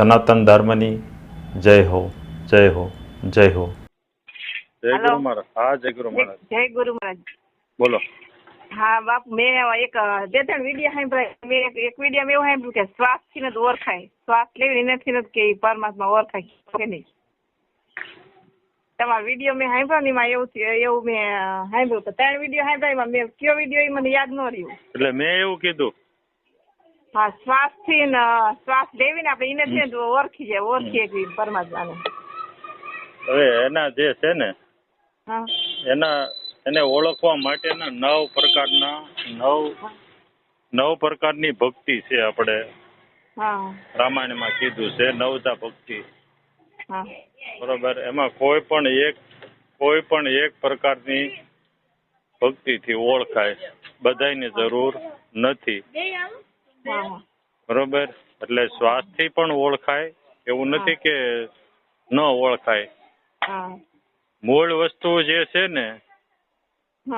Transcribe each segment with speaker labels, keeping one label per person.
Speaker 1: સનાતન ધર્મની જય હો જય હો જય હો.
Speaker 2: જય ગુરુ મહારાજ. હા જય ગુરુ મહારાજ.
Speaker 3: જય ગુરુ મહારાજ.
Speaker 2: બોલો.
Speaker 3: હા બાપ મેં એક બે ત્રણ વીડિયો સાંભળ્યા. મેં એક એક વીડિયો એવું સાંભળ્યું કે શ્વાસથી નથી ઓળખાય. શ્વાસ લેવી નથી નથી કે પરમાત્મા ઓળખાય કે નહીં. તમારો વીડિયો મેં સાંભળ્યો ને એમાં એવું એવું મેં સાંભળ્યું. તો ત્રણ વીડિયો સાંભળ્યા એમાં મેં કયો વીડિયો એ મને યાદ ન રહ્યું.
Speaker 2: એટલે મેં એવું કીધું
Speaker 3: હા શ્વાસથી ને શ્વાસ લેવી ને આપણે એને છે ને ઓળખી જાય ઓળખીએ કે પરમાત્માને.
Speaker 2: હવે એના જે છે ને એના એને ઓળખવા માટેના નવ પ્રકારના નવ નવ પ્રકારની ભક્તિ છે આપણે
Speaker 3: હા.
Speaker 2: રામાયણમાં કીધું છે નવતા ભક્તિ. બરોબર એમાં કોઈ પણ એક કોઈ પણ એક પ્રકારની ભક્તિથી ઓળખાય. બધાની જરૂર નથી. બરોબર? એટલે શ્વાસથી પણ ઓળખાય. એવું નથી કે ન ઓળખાય. મૂળ વસ્તુ જે છે ને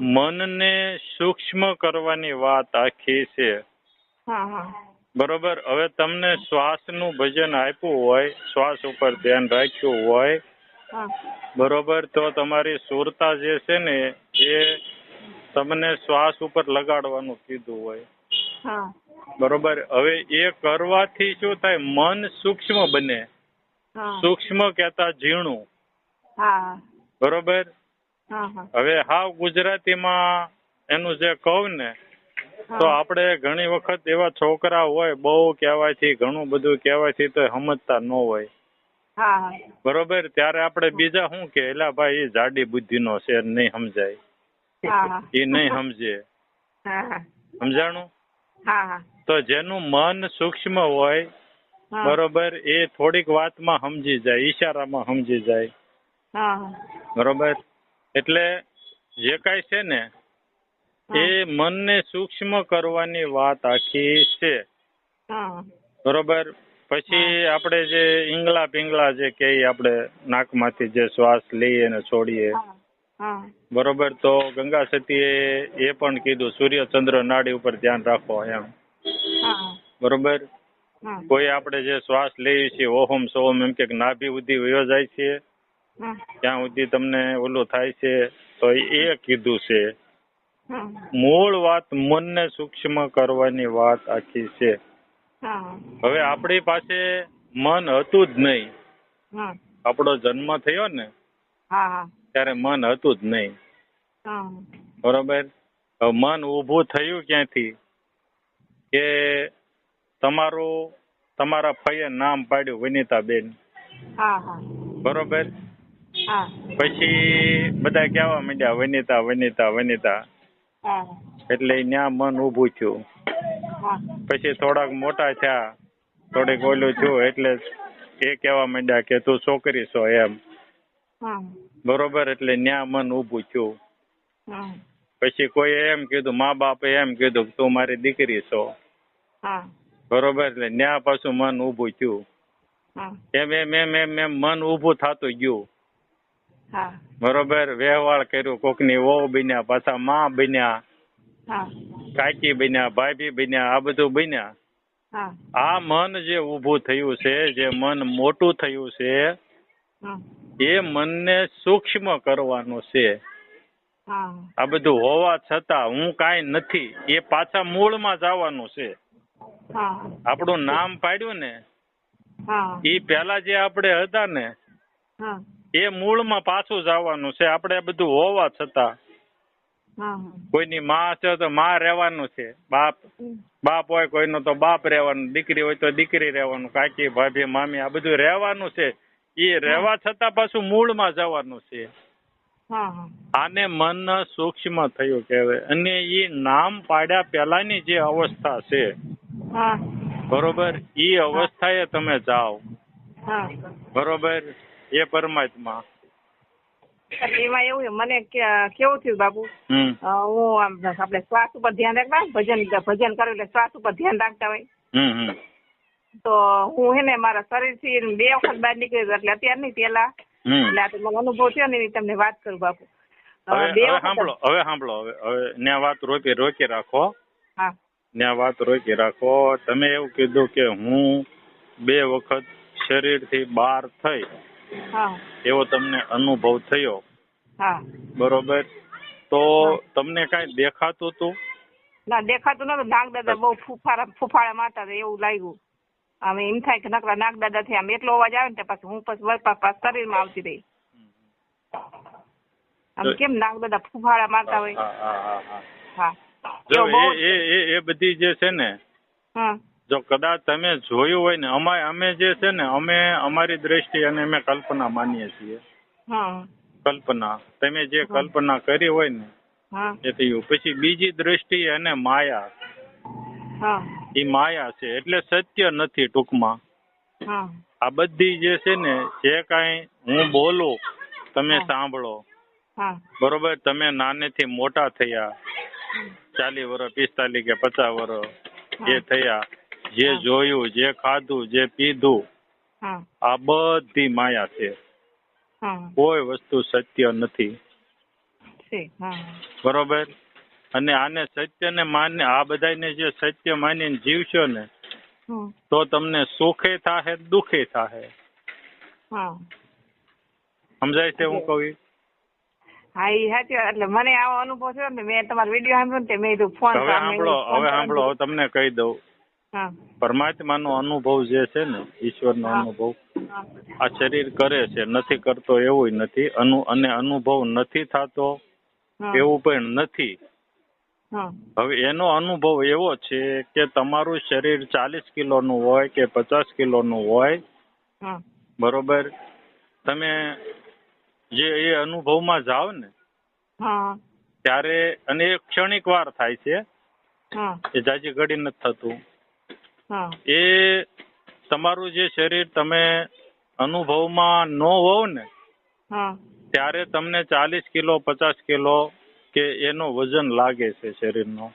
Speaker 2: મનને સૂક્ષ્મ કરવાની વાત આખી છે. બરોબર? હવે તમને શ્વાસનું ભજન આપ્યું હોય શ્વાસ ઉપર ધ્યાન રાખ્યું હોય બરોબર? તો તમારી સુરતા જે છે ને એ તમને શ્વાસ ઉપર લગાડવાનું કીધું હોય. બરોબર? હવે એ કરવાથી શું થાય? મન સૂક્ષ્મ બને. સૂક્ષ્મ કહેતા ઝીણું. બરોબર? હવે હાવ ગુજરાતીમાં એનું જે કહું ને તો આપણે ઘણી વખત એવા છોકરા હોય બહુ કહેવાયથી ઘણું બધું કહેવાયથી તો સમજતા ન હોય. બરોબર? ત્યારે આપણે બીજા શું કે એલા ભાઈ એ જાડી બુદ્ધિનો છે નહીં સમજાય. એ નહીં સમજે. સમજાણું? તો જેનું મન સૂક્ષ્મ હોય બરોબર એ થોડીક વાતમાં સમજી જાય ઈશારામાં સમજી જાય. બરોબર? એટલે જે કાંઈ છે ને એ મનને સૂક્ષ્મ કરવાની વાત આખી છે. બરોબર? પછી આપણે જે ઈંગલા પિંગલા જે કે આપણે નાકમાંથી જે શ્વાસ લઈએ અને છોડીએ બરોબર તો ગંગા સતીએ એ પણ કીધું સૂર્ય ચંદ્ર નાડી ઉપર ધ્યાન રાખો એમ. બરોબર? કોઈ આપણે જે શ્વાસ લઈએ છીએ ઓહમ સોહમ એમ કે નાભી સુધી વયો જાય છે ત્યાં સુધી તમને ઓલું થાય છે તો એ કીધું છે મૂળ વાત મનને સૂક્ષ્મ કરવાની વાત આખી છે. હવે આપણી પાસે મન હતું જ નહીં. આપણો જન્મ થયો ને ત્યારે મન હતું જ નહીં. બરોબર? મન ઊભું થયું ક્યાંથી? કે તમારું તમારા ફઈએ નામ પાડ્યું વિનીતાબેન. બરોબર? પછી બધા કહેવા માંડ્યા વનિતા વનિતા વનિતા. એટલે ત્યાં મન ઊભું થયું. પછી થોડાક મોટા થયા. થોડીક ઓલું થયું એટલે એ કહેવા માંડ્યા કે તું છોકરી છો એમ. બરોબર એટલે ન્યા મન ઊભું થયું. પછી કોઈ એમ કીધું મા બાપે એમ કીધું તું મારી દીકરી છો. બરોબર એટલે ન્યા પાછું મન ઊભું થયું. એમ એમ એમ એમ એમ મન ઊભું થતું ગયું. બરોબર વ્યવહાર કર્યું કોકની વહુ બન્યા પાછા મા બન્યા કાકી બન્યા ભાભી બન્યા આ બધું બન્યા. આ મન જે ઊભું થયું છે જે મન મોટું થયું છે એ મનને સૂક્ષ્મ કરવાનું છે. આ બધું હોવા છતાં હું કાંઈ નથી. એ પાછા મૂળમાં જવાનું છે. આપણું નામ પાડ્યું ને એ પેલા જે આપણે હતા ને એ મૂળમાં પાછું જવાનું છે. આપણે બધું હોવા છતાં. કોઈની માં છે તો માં રહેવાનું છે. બાપ બાપ હોય કોઈનો તો બાપ રહેવાનું. દીકરી હોય તો દીકરી રહેવાનું. કાકી ભાભી મામી આ બધું રહેવાનું છે. એ રહેવા છતાં પાછું મૂળમાં જવાનું છે. આને મન સૂક્ષ્મ થયું કહેવાય. અને એ નામ પાડ્યા પહેલાની જે અવસ્થા છે બરોબર? એ અવસ્થાએ તમે જાઓ.
Speaker 3: હા.
Speaker 2: બરોબર? એ પરમાત્મા.
Speaker 3: એમાં એવું મને કેવું થયું બાપુ? હું આપણે શ્વાસ ઉપર ધ્યાન રાખવા ભજન ભજન કરું એટલે શ્વાસ ઉપર ધ્યાન રાખતા હોય. તો હું હે ને મારા શરીરથી બે વખત બહાર નીકળી એટલે અત્યાર નહીં પેલા એટલે આ તો મને અનુભવ થયો ને એની તમને વાત કરું બાપુ.
Speaker 2: હવે સાંભળો હવે સાંભળો હવે હવે ને વાત રોકી રોકી રાખો.
Speaker 3: હા.
Speaker 2: ને વાત રોકી રાખો. તમે એવું કીધું કે હું બે વખત શરીરથી બહાર થઈ
Speaker 3: હા.
Speaker 2: એવો તમને અનુભવ થયો.
Speaker 3: હા.
Speaker 2: બરોબર? તો તમને કઈ દેખાતું હતું?
Speaker 3: ના દેખાતું નતું. નાગ દાદા બહુ ફૂફાળા ફૂફાડા મારતા એવું લાગ્યું. આમ એમ થાય કે નકરા નાગ દાદા થી આમ એટલો અવાજ આવે ને પછી હું પછી શરીરમાં આવતી રહી. આમ કેમ નાગ દાદા ફૂફાડા મારતા હોય?
Speaker 2: હા જો એ એ એ- એ બધી જે છે ને
Speaker 3: હા
Speaker 2: જો કદાચ તમે જોયું હોય ને અમે અમે જે છે ને અમે અમારી દ્રષ્ટિ અને અમે કલ્પના માનીએ છીએ.
Speaker 3: હા
Speaker 2: કલ્પના. તમે જે કલ્પના કરી હોય ને
Speaker 3: હા.
Speaker 2: એ થયું. પછી બીજી દ્રષ્ટિ અને માયા.
Speaker 3: હા.
Speaker 2: એ માયા છે એટલે સત્ય નથી ટૂંકમાં. આ બધી જે છે ને જે કાંઈ હું બોલું તમે સાંભળો. બરોબર? તમે નાનેથી મોટા થયા. ચાલીસ વર્ષ પિસ્તાલીસ કે પચાસ વર્ષ એ થયા જે જોયું જે ખાધું જે પીધું આ બધી માયા છે. કોઈ વસ્તુ સત્ય નથી. બરોબર? અને આને સત્યને માને આ બધાને જે સત્ય માનીને જીવશો ને તો તમને સુખે થાહે દુખે થાહે. સમજાય છે હું કહું
Speaker 3: હા એ સાચી એટલે મને આવો અનુભવ થયો ને મેં તમારો વીડિયો સાંભળ્યો ને મેં કીધું ફોન
Speaker 2: હવે સાંભળો હવે સાંભળો હવે તમને કહી દઉં.
Speaker 3: પરમાત્મા
Speaker 2: પરમાત્માનો અનુભવ જે છે ને ઈશ્વરનો
Speaker 3: નો
Speaker 2: અનુભવ આ શરીર કરે છે નથી કરતો એવું નથી. અનુ અને અનુભવ નથી થતો એવું પણ નથી. હવે એનો અનુભવ એવો છે કે તમારું શરીર ચાલીસ કિલોનું હોય કે પચાસ કિલોનું હોય બરોબર? તમે જે એ અનુભવમાં જાઓ ને ત્યારે અને એ ક્ષણિક વાર થાય છે એ જાજી ઘડી નથી થતું. એ તમારું જે શરીર તમે અનુભવમાં ન હોવ ને ત્યારે તમને ચાલીસ કિલો પચાસ કિલો કે એનો વજન લાગે છે શરીરનો.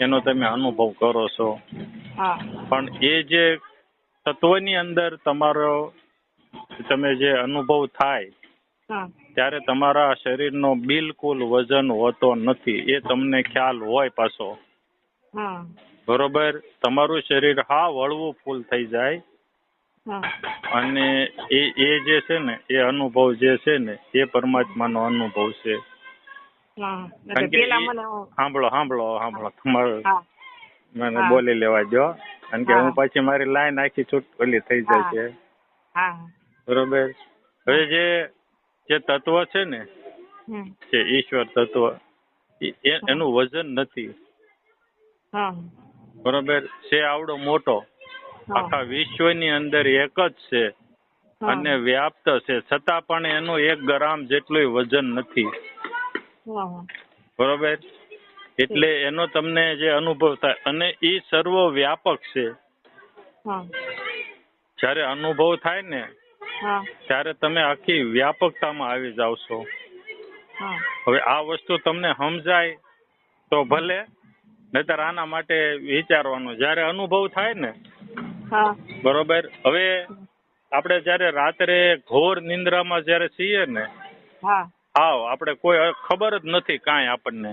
Speaker 2: એનો તમે અનુભવ કરો છો. પણ એ જે તત્વની અંદર તમારો તમે જે અનુભવ થાય ત્યારે તમારા શરીરનો બિલકુલ વજન હોતો નથી. એ તમને ખ્યાલ હોય પાછો. બરોબર? તમારું શરીર હા વળવું ફૂલ થઈ જાય. અને એ એ જે છે ને એ અનુભવ જે છે ને એ પરમાત્માનો અનુભવ છે. સાંભળો સાંભળો સાંભળો. તમારું મને બોલી લેવા દો કારણ કે
Speaker 3: હું
Speaker 2: પછી મારી લાઈન આખી છૂટ ઓલી થઈ જાય છે. બરોબર? હવે જે જે તત્વ છે ને જે ઈશ્વર તત્વ એનું વજન નથી. બરોબર? છે આવડો મોટો. આખા વિશ્વની અંદર એક જ છે. અને વ્યાપ્ત છે. છતાં પણ એનું એક ગ્રામ જેટલું વજન નથી. બરોબર? એટલે એનો તમને જે અનુભવ થાય અને એ સર્વ વ્યાપક છે જયારે અનુભવ થાય ને ત્યારે તમે આખી વ્યાપકતામાં આવી જાવ છો. હવે આ વસ્તુ તમને સમજાય તો ભલે નહીતર આના માટે વિચારવાનું. જ્યારે અનુભવ થાય ને બરોબર? હવે આપણે જયારે રાત્રે ઘોર નિંદ્રામાં જયારે છીએ ને
Speaker 3: હા
Speaker 2: આવ આપણે કોઈ ખબર જ નથી કાંઈ આપણને.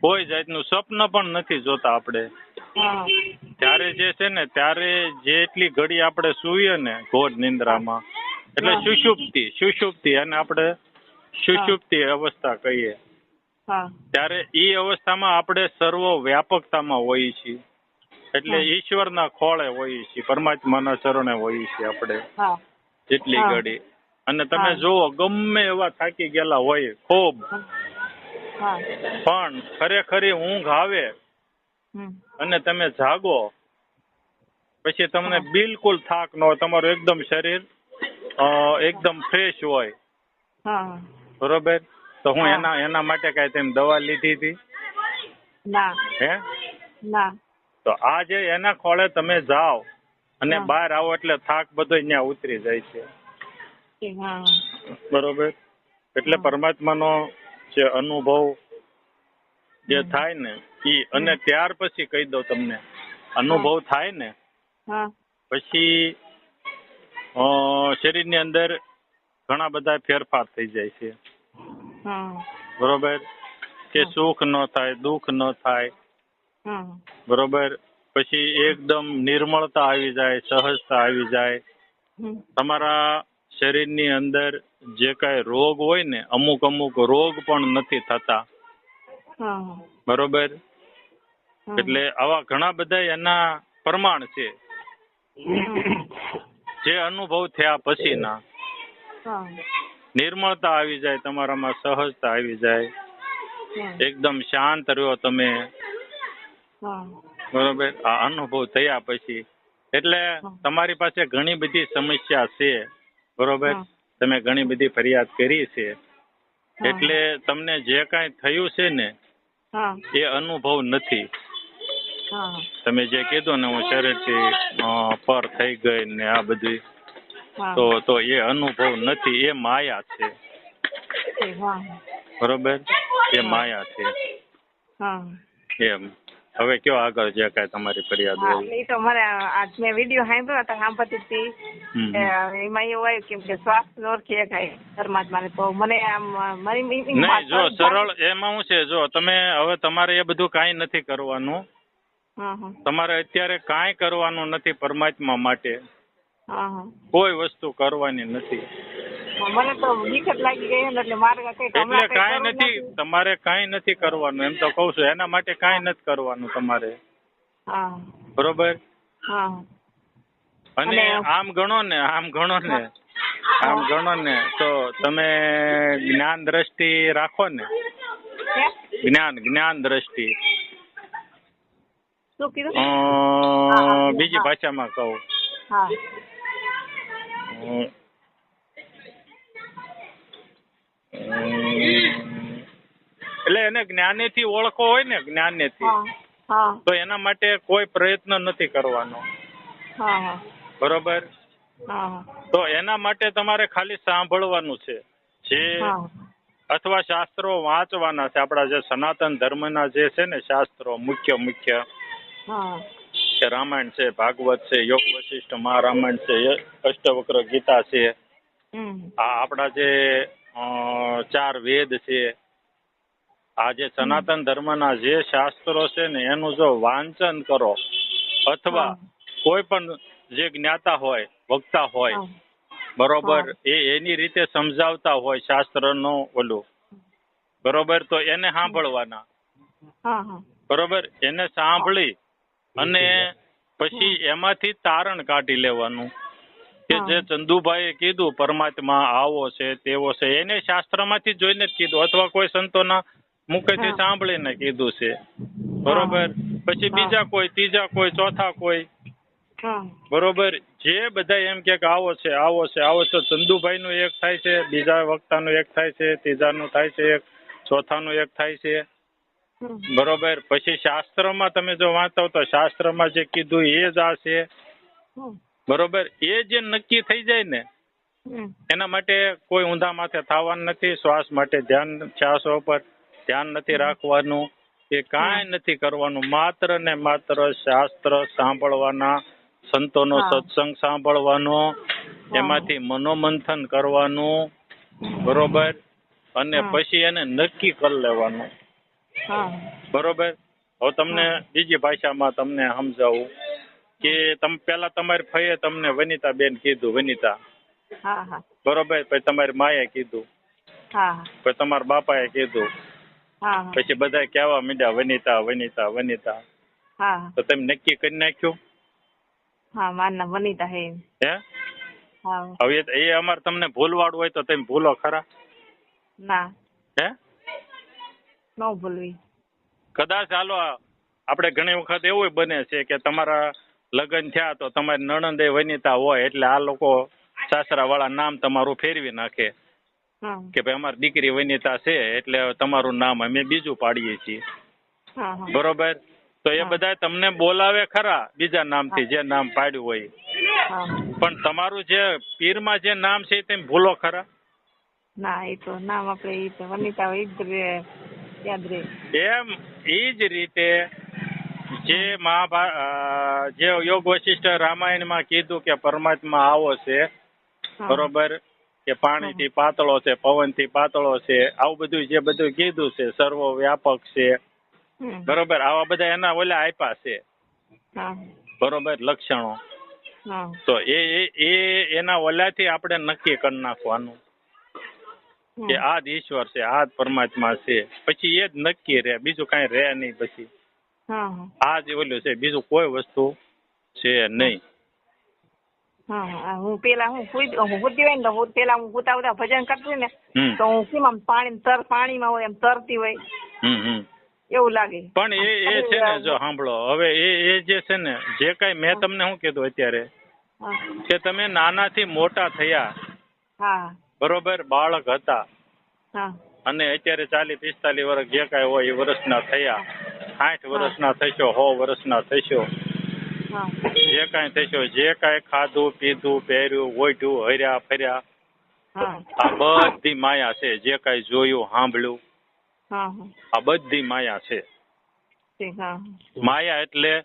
Speaker 2: કોઈ જાતનું સ્વપ્ન પણ નથી જોતા આપણે. ત્યારે જે છે ને ત્યારે જેટલી ઘડી આપણે સૂઈએ ને ઘોર નિંદ્રામાં એટલે સુષુપ્તિ સુષુપ્તિ અને આપણે સુષુપ્તિ અવસ્થા કહીએ. ત્યારે એ અવસ્થામાં આપણે સર્વ વ્યાપકતામાં હોઈએ છીએ. એટલે. ઈશ્વરના ખોળે હોઈએ છીએ પરમાત્માના ચરણે હોઈએ છીએ આપણે. જેટલી ઘડી. અને તમે જુઓ ગમે એવા થાકી ગયેલા હોય ખૂબ. પણ ખરેખરી ઊંઘ આવે અને તમે જાગો પછી તમને બિલકુલ થાક ન હોય તમારું એકદમ શરીર અ, એકદમ ફ્રેશ હોય. બરોબર? તો હું એના એના માટે કઈ તેમ દવા લીધી હતી?
Speaker 3: ના.
Speaker 2: હે?
Speaker 3: ના.
Speaker 2: તો આ જે એના ખોળે તમે જાઓ અને. બહાર આવો એટલે થાક બધો ત્યાં ઉતરી જાય છે.
Speaker 3: હા.
Speaker 2: બરોબર. એટલે. પરમાત્માનો જે અનુભવ જે થાય ને એ અને ત્યાર પછી કહી દઉં તમને. અનુભવ થાય ને પછી શરીરની અંદર ઘણા બધા ફેરફાર થઈ જાય છે. બરોબર? કે સુખ ન થાય દુઃખ ન થાય. બરોબર? પછી એકદમ નિર્મળતા આવી જાય સહજતા આવી જાય. તમારા શરીરની અંદર જે કાંઈ રોગ હોય ને અમુક અમુક રોગ પણ નથી થતા. બરોબર? એટલે આવા ઘણા બધા એના પ્રમાણ છે. જે અનુભવ થયા પછીના.
Speaker 3: ના
Speaker 2: નિર્મળતા આવી જાય તમારામાં સહજતા આવી જાય. એકદમ શાંત રહ્યો તમે. બરોબર? આ અનુભવ થયા પછી. એટલે તમારી પાસે ઘણી બધી સમસ્યા છે. બરોબર? તમે ઘણી બધી ફરિયાદ કરી છે. એટલે તમને જે કાંઈ થયું છે ને એ અનુભવ નથી. તમે જે કીધું ને હું શરીરથી પર થઈ ગઈ ને આ બધું તો તો એ અનુભવ નથી એ માયા છે. બરોબર? એ માયા છે. એમ. હવે કયો આગળ જે કાંઈ તમારી ફરિયાદ હોય?
Speaker 3: એટલે તો મારે આજ મેં વીડિયો સાંભળ્યો હતા સાંભળતી હતી એમાં એવું આવ્યું કેમ કે શ્વાસ ઓળખી શકાય પરમાત્માને. તો મને આમ મારી
Speaker 2: નહીં જો સરળ એમાં શું છે જો તમે હવે તમારે એ બધું કાંઈ નથી કરવાનું.
Speaker 3: હા હા.
Speaker 2: તમારે અત્યારે કાંઈ કરવાનું નથી પરમાત્મા માટે.
Speaker 3: હા હા.
Speaker 2: કોઈ વસ્તુ કરવાની નથી.
Speaker 3: મને તો બીક લાગી ગઈ એટલે મારે કઈ
Speaker 2: એટલે
Speaker 3: કઈ
Speaker 2: નથી તમારે કાંઈ નથી કરવાનું એમ તો કહું છું. એના માટે કાંઈ નથી કરવાનું તમારે.
Speaker 3: હા.
Speaker 2: બરોબર?
Speaker 3: હા.
Speaker 2: અને આમ ગણો ને આમ ગણો ને આમ ગણો ને તો તમે જ્ઞાન દ્રષ્ટિ રાખો ને. જ્ઞાન જ્ઞાન દ્રષ્ટિ. બીજી ભાષામાં કહું
Speaker 3: હા
Speaker 2: અમ, એટલે એને જ્ઞાનેથી ઓળખો હોય ને જ્ઞાનેથી તો એના માટે કોઈ પ્રયત્ન નથી કરવાનો. બરોબર? તો એના માટે તમારે ખાલી સાંભળવાનું છે. જે અથવા શાસ્ત્રો વાંચવાના છે. આપણા જે સનાતન ધર્મના જે છે ને શાસ્ત્રો મુખ્ય મુખ્ય. કે રામાયણ છે ભાગવત છે યોગ વશિષ્ઠ મહારામાયણ છે અષ્ટવક્ર ગીતા છે. આ આપણા જે ચાર વેદ છે. આ જે સનાતન ધર્મના જે શાસ્ત્રો છે ને એનું જો વાંચન કરો અથવા કોઈ પણ જે જ્ઞાતા હોય વક્તા હોય બરોબર એ એની રીતે સમજાવતા હોય શાસ્ત્રનો ઓલું. બરોબર તો એને સાંભળવાના.
Speaker 3: હા હા.
Speaker 2: બરોબર એને સાંભળી અને પછી એમાંથી તારણ કાઢી લેવાનું. કે. જે ચંદુભાઈએ કીધું પરમાત્મા આવો છે તેવો છે એને શાસ્ત્રમાંથી જોઈને જ કીધું અથવા કોઈ સંતોના મુખેથી. સાંભળીને કીધું છે. બરોબર? પછી બીજા કોઈ ત્રીજા કોઈ ચોથા કોઈ? બરોબર? જે બધા એમ કે આવો છે આવો છે આવો છે ચંદુભાઈ નું એક થાય છે બીજા વક્તા નું એક થાય છે ત્રીજા નું થાય છે એક ચોથા નું એક થાય છે. બરોબર? પછી શાસ્ત્રમાં તમે જો વાંચો તો શાસ્ત્રમાં જે કીધું એ જ આ છે. બરોબર? એ જે નક્કી થઈ જાય ને એના માટે કોઈ ઊંધા માથે થવાનું નથી શ્વાસ માટે ધ્યાન શ્વાસો પર ધ્યાન નથી રાખવાનું એ કાંઈ નથી કરવાનું માત્ર ને માત્ર શાસ્ત્ર સાંભળવાના સંતોનો. સત્સંગ સાંભળવાનો એમાંથી મનોમંથન કરવાનું બરોબર? અને પછી એને નક્કી કરી લેવાનું. બરોબર? હવે તમને બીજી ભાષામાં તમને સમજાવું. કે તમે પેલા તમારી ફઈએ તમને વનિતા બેન કીધું વનિતા.
Speaker 3: હા હા.
Speaker 2: બરોબર? પછી તમારી માએ કીધું.
Speaker 3: હા
Speaker 2: પછી તમારા બાપાએ કીધું.
Speaker 3: હા
Speaker 2: પછી બધા કહેવા માંડ્યા વનિતા વનિતા વનિતા.
Speaker 3: હા
Speaker 2: તો તમે નક્કી કરી નાખ્યું?
Speaker 3: હા મારના વનિતા હે
Speaker 2: હે?
Speaker 3: હા.
Speaker 2: હવે એ- એ અમારે તમને ભૂલવાડું હોય તો તમે ભૂલો ખરા?
Speaker 3: ના.
Speaker 2: હે?
Speaker 3: ન ભૂલવી.
Speaker 2: કદાચ હાલો આપણે ઘણી વખત એવું બને છે કે તમારા લગ્ન થયા તો તમારી નણંદે વનિતા હોય એટલે આ લોકો સાસરા વાળા નામ તમારું ફેરવી નાખે. કે ભાઈ અમારી દીકરી વનિતા છે એટલે તમારું નામ અમે બીજું પાડીએ છીએ. બરોબર? તો એ બધા તમને બોલાવે ખરા બીજા નામથી જે નામ પાડ્યું હોય. પણ તમારું જે પીરમાં જે નામ છે તે ભૂલો ખરા?
Speaker 3: ના એ તો નામ આપણે વનિતા હોય યાદ
Speaker 2: એમ એ જ રીતે જે મહાભારત જે યોગ વશિષ્ઠ રામાયણમાં કીધું કે પરમાત્મા આવો છે બરોબર? કે પાણી થી પાતળો છે પવનથી પાતળો છે આવું બધું જે બધું કીધું છે સર્વ વ્યાપક છે બરોબર? આવા બધા એના ઓલા આપ્યા છે બરોબર? લક્ષણો. તો એ એ- એ એના ઓલાથી આપણે નક્કી કરી નાખવાનું. કે આ જ ઈશ્વર છે આ જ પરમાત્મા છે. પછી એ જ નક્કી રહે બીજું કઈ રહે નહીં પછી. આ જે ઓલું છે બીજું કોઈ વસ્તુ છે નહીં.
Speaker 3: હા પેલા હું હું સુતી હોય ને હું પેલા હું સુતા સુતા ભજન કરતી ને તો હું કેમ આમ પાણી તર પાણીમાં હોય એમ તરતી હોય. એવું લાગે.
Speaker 2: પણ એ એ છે ને જો સાંભળો હવે એ એ જે છે ને જે કઈ મેં તમને શું કીધું અત્યારે કે તમે નાનાથી મોટા થયા.
Speaker 3: હા.
Speaker 2: બરોબર બાળક હતા.
Speaker 3: હા.
Speaker 2: અને અત્યારે ચાલીસ પિસ્તાલીસ વર્ષ જે કઈ હોય એ વર્ષના થયા. સાઠ વર્ષના થશો સો વર્ષના થશો. જે કાંઈ થશો જે કાંઈ ખાધું પીધું પહેર્યું ઓઢ્યું હર્યા ફર્યા આ બધી માયા છે. જે કાંઈ જોયું સાંભળ્યું આ બધી માયા છે. માયા એટલે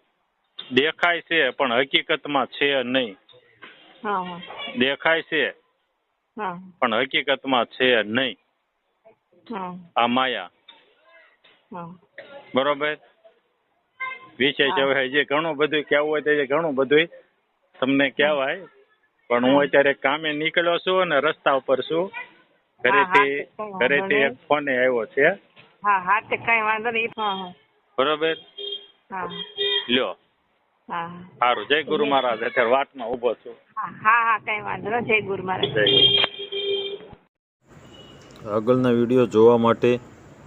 Speaker 2: દેખાય છે પણ હકીકતમાં છે નહીં. દેખાય છે પણ હકીકતમાં છે નહીં. આ માયા.
Speaker 3: હા.
Speaker 2: બરોબર? વિષય છે હવે જે ઘણું બધું કહેવું હોય તે ઘણું બધું તમને કહેવાય. પણ હું અત્યારે કામે નીકળ્યો છું અને રસ્તા ઉપર છું. ઘરેથી ઘરેથી એક ફોન આવ્યો છે.
Speaker 3: હા હા તે કઈ વાંધો નહીં
Speaker 2: બરોબર? લ્યો.
Speaker 3: હા
Speaker 2: સારું જય ગુરુ મહારાજ. અત્યારે વાતમાં ઊભો છું.
Speaker 3: હા હા હા કઈ વાંધો નહીં જય ગુરુ મહારાજ.
Speaker 2: જય
Speaker 1: આગળના વીડિયો જોવા માટે